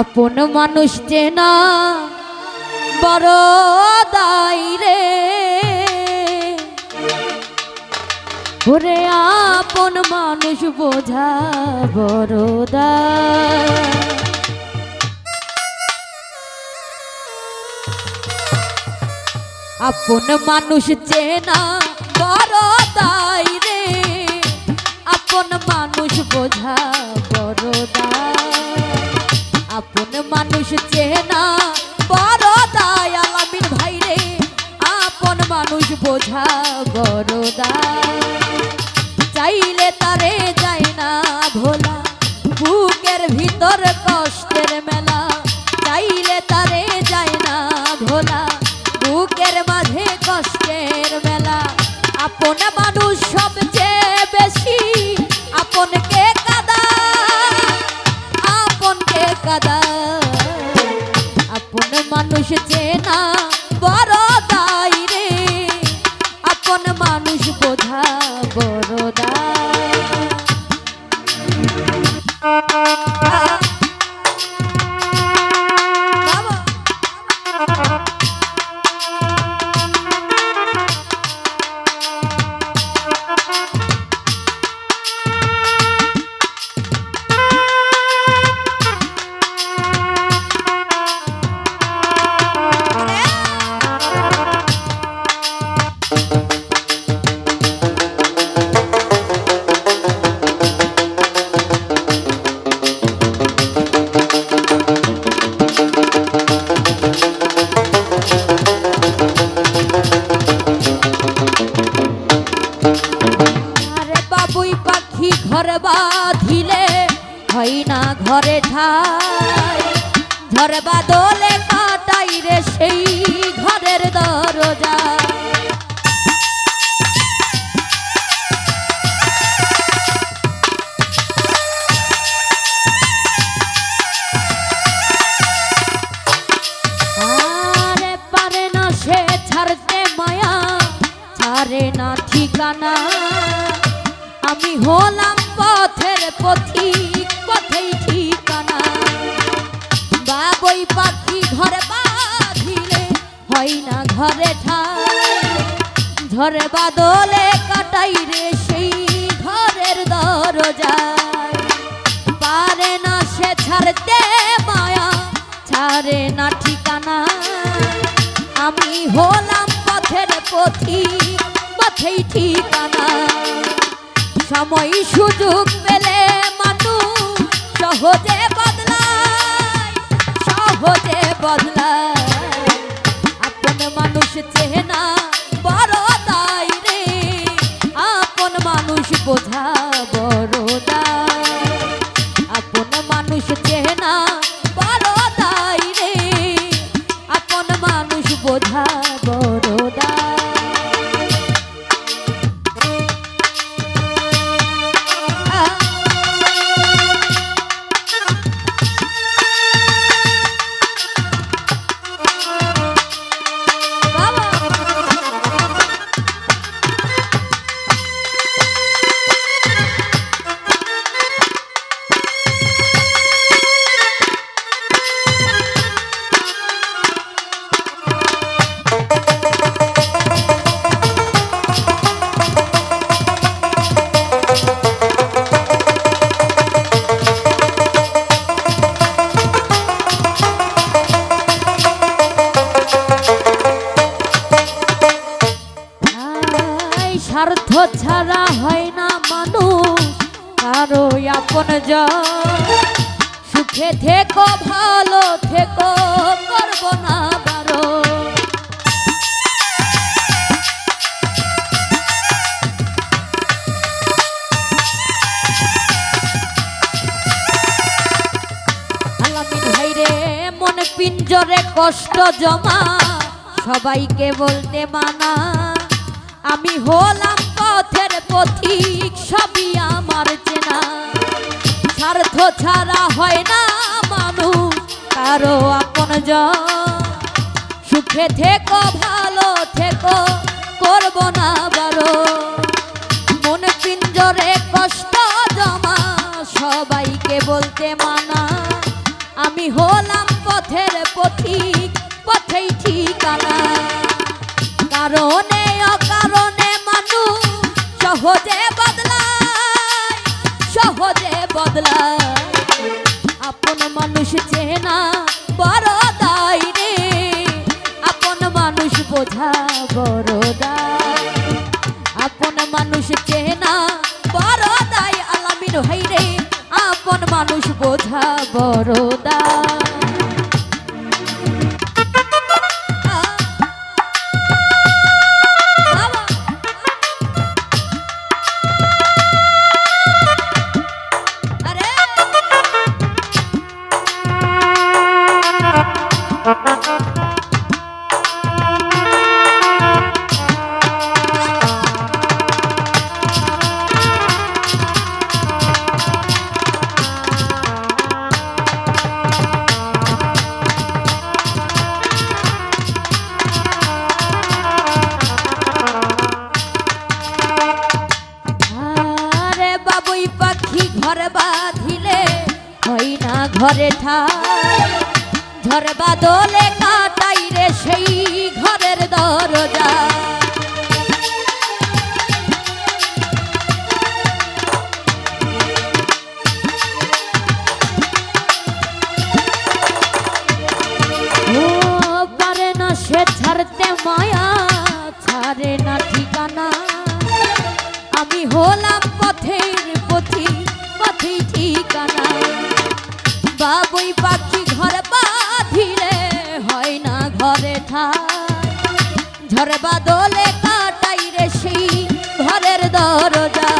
আপন মানুষ চেনা বড় দায় রে। ওরে আপন মানুষ বোঝা বড় আপন মানুষ চেনা বড় দায় রে। আপন মানুষ বোঝা বড় দায় মানুষ চেনা। বড় ভাই রে, আপন মানুষ বোঝা চাইলে তারে যায় না ভোলা, বুকের ভিতর কষ্টের মেলা। চাইলে তারে যায় না ভোলা, বুকের মাঝে কষ্টের মেলা। আপন আপন না। বড় ঘরে ঠাই ঝড় বাদলে কাটাই রে সেই ঘরের দরজা। পারে না ঠিকানা। আমি হলাম পথের পথিক, পথেই বাবই পাখি ঘরে বাঁধিলে, হয় না ঘরে ঠাই। ঝড়ে বাদলে কাটাই রে সেই ঘরের দরজায়। পারে না সে ছাড়তে মায়া, ছাড়ে না ঠিকানা। আমি হলাম পথের পথি, পথেই ঠিকানা। সময় সুযোগ পেলে মানুষ সহজে সহজে বদলা আপন মানুষ চেনা মানুষ কারও আপন। সুখে থেকো, ভালো থেকো, করব না বারো মন পিঞ্জরে কষ্ট জমা, সবাইকে বলতে মানা আমি হলাম পথিক সবই আমার চেনা। স্বার্থ ছাড়া হয় না মানুষ কারও আপন সুখে থেকো, ভালো থেকো, করব না বারো। মন পিঞ্জরে কষ্ট জমা, সবাইকে বলতে মানা। আমি হলাম পথের পথিক, পথেই ঠিকানা। কারণে অকারণে সহজে বদলায় সহজে বদলায়। আপন মানুষ চেনা বড় দায় রে, আপন মানুষ বোঝা বড় দায়। আপন মানুষ চেনা বড় দায়, আলামিন ভাই রে আপন মানুষ বোঝা বড় দায়। ঘরে ঠাই ঝড় বাদলে কাটাই রে সেই ঘরের দরজা। সে ছাড়তে মায়া, ছাড়ে না ঠিকানা। আমি হলাম বাবুই পাখি ঘর বাঁধিলে হয় না ঘরে ঠাই। ঝড় বাদলে কাটাই রে সেই ঘরের দরজা।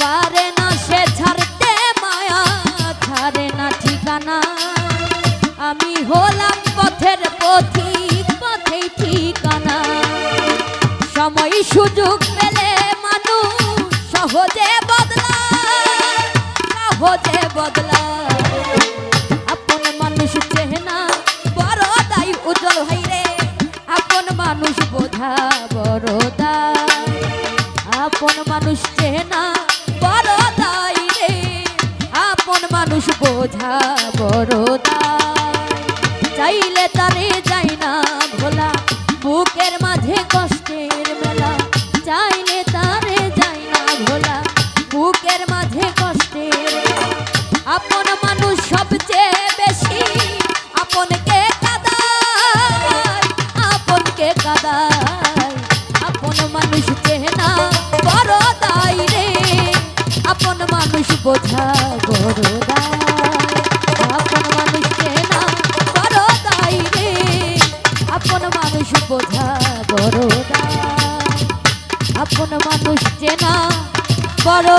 পারে না সে ছাড়তে মায়া, ছাড়ে না ঠিকানা। আমি হলাম পথের পথিক, পথেই ঠিকানা। সময় সুযোগ পেলে মানুষ সহজে মানুষ বোঝা বড় আপন মানুষ চেহনা বড় দায় রে। আপন মানুষ বোঝা বড় দায় চাইলে তারে যাই না ভোলা, বুকের মাঝে কষ্টের মেলা। চাইলে তারে যাই না বুকের মাঝে কষ্টের আপন মানুষ সবচেয়ে বেশি আপনকে কাদায় আপনকে কাদায়। বোঝা বড় আপন মানুষ চেনা বড় দায় রে। আপন মানুষ বোঝা বড় আপন মানুষ চেনা বড়